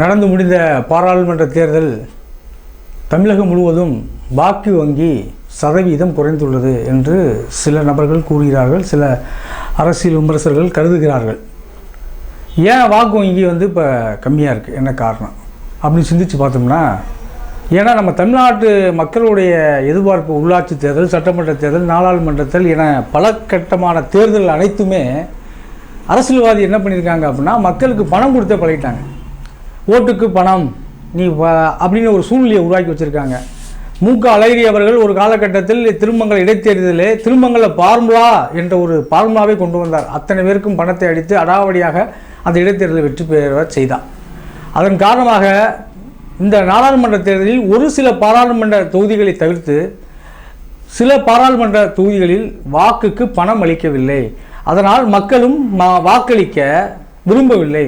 நடந்து முடிந்த பாராளுமன்ற தேர்தல் தமிழகம் முழுவதும் வாக்கு வங்கி சதவீதம் குறைந்துள்ளது என்று சில நபர்கள் கூறுகிறார்கள் சில அரசியல் விமர்சகர்கள் கருதுகிறார்கள். ஏன் வாக்கு வங்கி வந்து இப்போ கம்மியாக இருக்குது என்ன காரணம்? அப்படின்னு சிந்திச்சு பார்த்தோம்னா ஏன்னா நம்ம தமிழ்நாட்டு மக்களுடைய எதிர்பார்ப்பு உள்ளாட்சி தேர்தல் சட்டமன்ற தேர்தல் நாடாளுமன்ற தேர்தல் என பல கட்டமான தேர்தல் அனைத்துமே அரசியல்வாதி என்ன பண்ணியிருக்காங்க அப்படின்னா மக்களுக்கு பணம் கொடுத்தே பழகிட்டாங்க. ஓட்டுக்கு பணம் நீ அப்படின்னு ஒரு சூழ்நிலையை உருவாக்கி வச்சுருக்காங்க. மூக்க அழகிரி அவர்கள் ஒரு காலகட்டத்தில் திருமங்கல இடைத்தேர்தலே திருமங்கல பார்முலா என்ற ஒரு பார்முலாவை கொண்டு வந்தார். அத்தனை பேருக்கும் பணத்தை அடித்து அடாவடியாக அந்த இடைத்தேர்தலை வெற்றி பெற செய்தார் அதன் காரணமாக இந்த நாடாளுமன்ற தேர்தலில் ஒரு சில பாராளுமன்ற தொகுதிகளை தவிர்த்து சில பாராளுமன்ற தொகுதிகளில் வாக்குக்கு பணம் அளிக்கவில்லை. அதனால் மக்களும் வாக்களிக்க விரும்பவில்லை.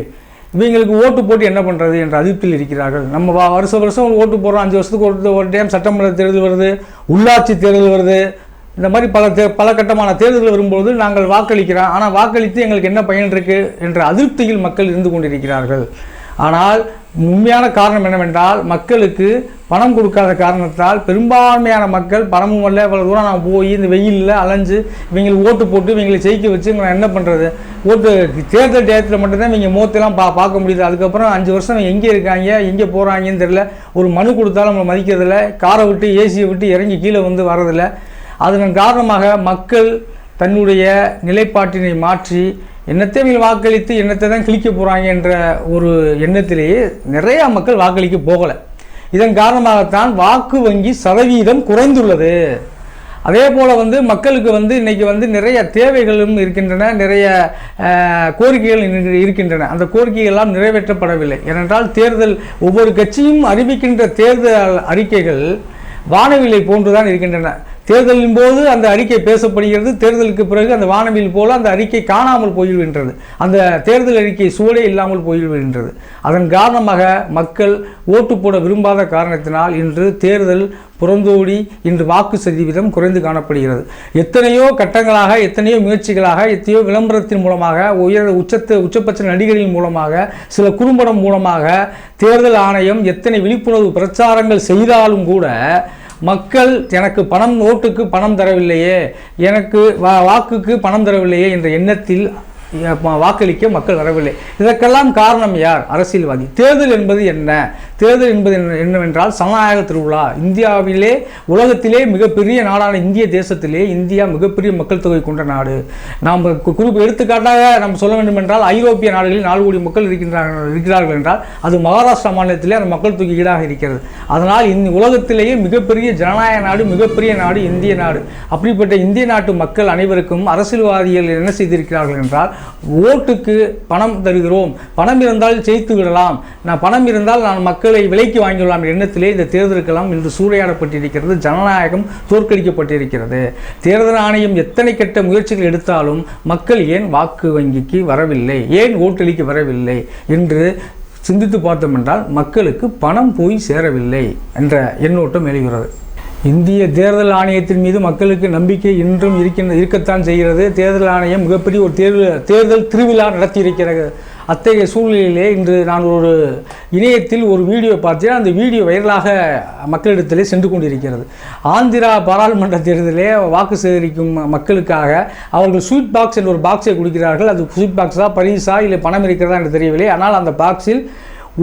இவங்களுக்கு ஓட்டு போட்டு என்ன பண்ணுறது என்ற அதிருப்தியில் இருக்கிறார்கள். நம்ம வா- வருஷம் வருஷம் ஓட்டு போடுறோம் அஞ்சு வருஷத்துக்கு ஒரு ஒரு டைம் சட்டமன்ற தேர்தல் வருது உள்ளாட்சி தேர்தல் வருது. இந்த மாதிரி பல தே பல கட்டமான தேர்தல்கள் வரும்போது நாங்கள் வாக்களிக்கிறோம். ஆனால் வாக்களித்து எங்களுக்கு என்ன பயன் இருக்குது என்ற அதிருப்தியில் மக்கள் இருந்து கொண்டிருக்கிறார்கள். ஆனால் உண்மையான காரணம் என்னவென்றால் மக்களுக்கு பணம் கொடுக்காத காரணத்தால் பெரும்பான்மையான மக்கள் பணமும் வரல இவ்வளோ தூரம் நான் போய் இந்த வெயிலில் அலைஞ்சு இவங்களுக்கு ஓட்டு போட்டு இவங்களை ஜெயிக்க வச்சு நான் என்ன பண்ணுறது ஓட்டு தேர்தல் டேத்தில் மட்டும்தான் இவங்க மூத்தெல்லாம் பா பார்க்க முடியுது. அதுக்கப்புறம் அஞ்சு வருஷம் எங்கே இருக்காங்க எங்கே போகிறாங்கன்னு தெரில ஒரு மனு கொடுத்தாலும் நம்மளை மதிக்கிறதில்ல. காரை விட்டு ஏசியை விட்டு இறங்கி கீழே வந்து வரதில்லை அதன் காரணமாக மக்கள் தன்னுடைய நிலைப்பாட்டினை மாற்றி என்னத்தை நீங்கள் வாக்களித்து என்னத்தை தான் கிழிக்க போகிறாங்க என்ற ஒரு எண்ணத்திலேயே நிறையா மக்கள் வாக்களிக்க போகலை. இதன் காரணமாகத்தான் வாக்கு வங்கி சதவீதம் குறைந்துள்ளது. அதே போல் வந்து மக்களுக்கு வந்து இன்றைக்கி வந்து நிறைய தேவைகளும் இருக்கின்றன நிறைய கோரிக்கைகள் இருக்கின்றன. அந்த கோரிக்கைகள்லாம் நிறைவேற்றப்படவில்லை. ஏனென்றால் தேர்தல் ஒவ்வொரு கட்சியும் அறிவிக்கின்ற தேர்தல் அறிக்கைகள் வானவிலை போன்றுதான் இருக்கின்றன. தேர்தலின் போது அந்த அறிக்கை பேசப்படுகிறது. தேர்தலுக்கு பிறகு அந்த வானவில் போல அந்த அறிக்கை காணாமல் போய்விடுகின்றது. அந்த தேர்தல் அறிக்கை சூழே இல்லாமல் போய்விடுகின்றது. அதன் காரணமாக மக்கள் ஓட்டு போட விரும்பாத காரணத்தினால் இன்று தேர்தல் புறந்தோடி இன்று வாக்கு சதவீதம் குறைந்து காணப்படுகிறது. எத்தனையோ கட்டங்களாக எத்தனையோ முயற்சிகளாக எத்தனையோ விளம்பரத்தின் மூலமாக உயர் உச்சத்து உச்சபட்ச நடிகரின் மூலமாக சில குறும்படம் மூலமாக தேர்தல் ஆணையம் எத்தனை விழிப்புணர்வு பிரச்சாரங்கள் செய்தாலும் கூட மக்கள் எனக்கு பணம் ஓட்டுக்கு பணம் தரவில்லையே எனக்கு வா வாக்குக்கு பணம் தரவில்லையே என்ற எண்ணத்தில் வாக்களிக்க மக்கள் வரவில்லை. இதற்கெல்லாம் காரணம் யார்? அரசியல்வாதி. தேர்தல் என்பது என்ன? தேர்தல் என்பது என்ன- என்னவென்றால் சனநாயக திருவிழா. இந்தியாவிலே உலகத்திலே மிகப்பெரிய நாடான இந்திய தேசத்திலே இந்தியா மிகப்பெரிய மக்கள் தொகை கொண்ட நாடு. நாம் கு- குறிப்பு எடுத்துக்காட்டாக நாம் சொல்ல வேண்டும் என்றால் ஐரோப்பிய நாடுகளில் நாலு கோடி மக்கள் இருக்கின்றார்கள் இருக்கிறார்கள் என்றால் அது மகாராஷ்டிரா மாநிலத்திலே அந்த மக்கள் தொகை ஈடாக இருக்கிறது. அதனால் இந்த உலகத்திலேயே மிகப்பெரிய ஜனநாயக நாடு மிகப்பெரிய நாடு இந்திய நாடு. அப்படிப்பட்ட இந்திய நாட்டு மக்கள் அனைவருக்கும் அரசியல்வாதிகள் என்ன செய்திருக்கிறார்கள் என்றால் ஓட்டுக்கு பணம் தருகிறோம். பணம் இருந்தால் ஜெயித்து விடலாம். நான் பணம் இருந்தால் நான் மக்களை விலைக்கு வாங்கிவிடலாம் எண்ணத்திலே இந்த தேர்தலுக்கெல்லாம் இன்று சூறையாடப்பட்டிருக்கிறது. ஜனநாயகம் தோற்கடிக்கப்பட்டிருக்கிறது. தேர்தல் ஆணையம் எத்தனை கெட்ட முயற்சிகள் எடுத்தாலும் மக்கள் ஏன் வாக்கு வங்கிக்கு வரவில்லை? ஏன் ஓட்டளிக்கு வரவில்லை? என்று சிந்தித்து பார்த்தோம் என்றால் மக்களுக்கு பணம் போய் சேரவில்லை என்ற எண்ணோட்டம் எழுகிறது. இந்திய தேர்தல் ஆணையத்தின் மீது மக்களுக்கு நம்பிக்கை இன்றும் இருக்கின்ற இருக்கத்தான் செய்கிறது. தேர்தல் ஆணையம் மிகப்பெரிய ஒரு தேர்தல் தேர்தல் திருவிழா நடத்தியிருக்கிறது. அத்தகைய சூழ்நிலையிலே இன்று நான் ஒரு இணையத்தில் ஒரு வீடியோ பார்த்தேன். அந்த வீடியோ வைரலாக மக்களிடத்திலே சென்று கொண்டிருக்கிறது. ஆந்திரா பாராளுமன்ற தேர்தலிலே வாக்கு சேகரிக்கும் மக்களுக்காக அவர்கள் ஸ்வீட் பாக்ஸ் என்ற ஒரு பாக்ஸை கொடுக்கிறார்கள். அது ஸ்வீட் பாக்ஸா பரிசா இல்லை பணம் இருக்கிறதா என்று தெரியவில்லை. ஆனால் அந்த பாக்ஸில்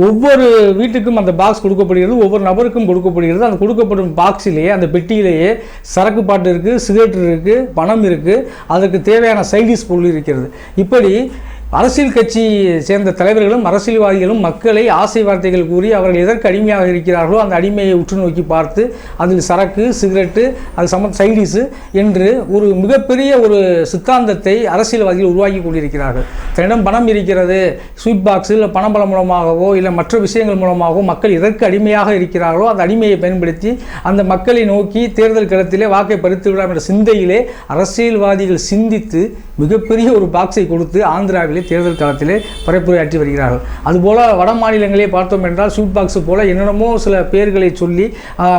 ஒவ்வொரு வீட்டுக்கும் அந்த பாக்ஸ் கொடுக்கப்படுகிறது ஒவ்வொரு நபருக்கும் கொடுக்கப்படுகிறது. அந்த கொடுக்கப்படும் பாக்ஸிலேயே அந்த பெட்டியிலேயே சரக்கு பாட்டு இருக்குது சிகரெட் இருக்குது பணம் இருக்குது அதற்கு தேவையான சைடிஸ் பொருள் இருக்கிறது. இப்படி அரசியல் கட்சி சேர்ந்த தலைவர்களும் அரசியல்வாதிகளும் மக்களை ஆசை வார்த்தைகள் கூறி அவர்கள் எதற்கு அடிமையாக இருக்கிறார்களோ அந்த அடிமையை உற்று நோக்கி பார்த்து அதில் சரக்கு சிகரெட்டு அது சம சைடிஸு என்று ஒரு மிகப்பெரிய ஒரு சித்தாந்தத்தை அரசியல்வாதிகள் உருவாக்கி கொண்டிருக்கிறார்கள். தன்னிடம் பணம் இருக்கிறது ஸ்வீட் பாக்ஸ் இல்லை பணபலம் மூலமாகவோ இல்லை மற்ற விஷயங்கள் மூலமாகவோ மக்கள் எதற்கு அடிமையாக இருக்கிறார்களோ அந்த அடிமையை பயன்படுத்தி அந்த மக்களை நோக்கி தேர்தல் களத்திலே வாக்கை பறித்து விடலாம் என்ற சிந்தையிலே அரசியல்வாதிகள் சிந்தித்து மிகப்பெரிய ஒரு பாக்ஸை கொடுத்து ஆந்திராவிலே தேர்தல் காலத்திலே பரப்புரையாற்றி வருகிறார்கள். அதுபோல் வட மாநிலங்களே பார்த்தோம் என்றால் ஸ்வீட் பாக்ஸ் போல என்னென்னமோ சில பேர்களை சொல்லி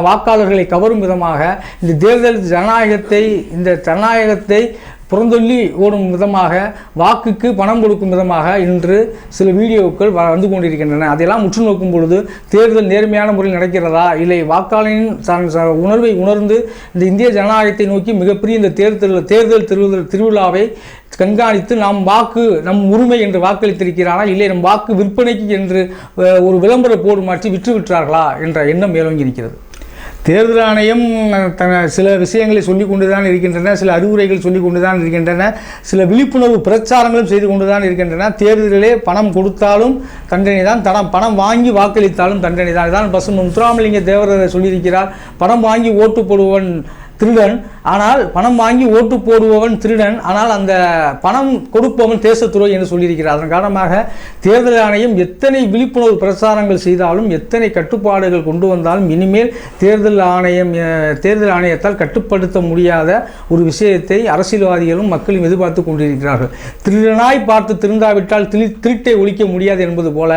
வாக்காளர்களை கவரும் விதமாக இந்த தேர்தல் ஜனநாயகத்தை இந்த ஜனநாயகத்தை புறந்தொல்லி ஓடும் விதமாக வாக்குக்கு பணம் கொடுக்கும் விதமாக இன்று சில வீடியோக்கள் வ- வந்து கொண்டிருக்கின்றன. அதெல்லாம் உற்று நோக்கும் பொழுது தேர்தல் நேர்மையான முறையில் நடக்கிறதா? இல்லை வாக்காளரின் தன் உணர்வை உணர்ந்து இந்த இந்திய ஜனநாயகத்தை நோக்கி மிகப்பெரிய இந்த தேர்தல் தேர்தல் திரு திருவிழாவை கண்காணித்து நாம் வாக்கு நம் உரிமை என்று வாக்களித்திருக்கிறாரா? இல்லை நம் வாக்கு விற்பனைக்கு என்று ஒரு விளம்பர போடு மாற்றி விற்று விற்றார்களா என்ற எண்ணம் மேலோங்கி இருக்கிறது தேர்தல் ஆணையம் த சில விஷயங்களை சொல்லிக் கொண்டு தான் இருக்கின்றன சில அறிவுரைகள் சொல்லிக் கொண்டு தான் இருக்கின்றன சில விழிப்புணர்வு பிரச்சாரங்களும் செய்து கொண்டு தான் இருக்கின்றன. தேர்தலிலே பணம் கொடுத்தாலும் தண்டனை தான் தடம் பணம் வாங்கி வாக்களித்தாலும் தண்டனை தான் இதான் பசு முத்துராமலிங்க தேவரர் சொல்லியிருக்கிறார் பணம் வாங்கி ஓட்டு போடுவன் திருடன் ஆனால் பணம் வாங்கி ஓட்டு போடுபவன் திருடன் ஆனால் அந்த பணம் கொடுப்பவன் தேசத்துறை என்று சொல்லியிருக்கிறார். அதன் காரணமாக தேர்தல் ஆணையம் எத்தனை விழிப்புணர்வு பிரச்சாரங்கள் செய்தாலும் எத்தனை கட்டுப்பாடுகள் கொண்டு வந்தாலும் இனிமேல் தேர்தல் ஆணையம் தேர்தல் ஆணையத்தால் கட்டுப்படுத்த முடியாத ஒரு விஷயத்தை அரசியல்வாதிகளும் மக்களும் எதிர்பார்த்து கொண்டிருக்கிறார்கள். திருடனாய் பார்த்து திருந்தாவிட்டால் திரு திருட்டை ஒழிக்க முடியாது என்பது போல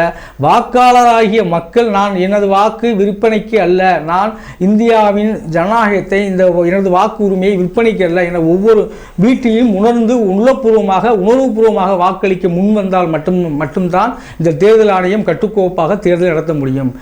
வாக்காளராகிய மக்கள் நான் எனது வாக்கு விற்பனைக்கு அல்ல நான் இந்தியாவின் ஜனநாயகத்தை இந்த எனது வாக்கு உரிமையை விற்பனைக்கு அல்ல என ஒவ்வொரு வீட்டையும் உணர்ந்து உள்ளபூர்வமாக உணர்வுபூர்வமாக வாக்களிக்க முன் வந்தால் மட்டும் மட்டும்தான் இந்த தேர்தல் ஆணையம் கட்டுக்கோப்பாக தேர்தல் நடத்த முடியும்.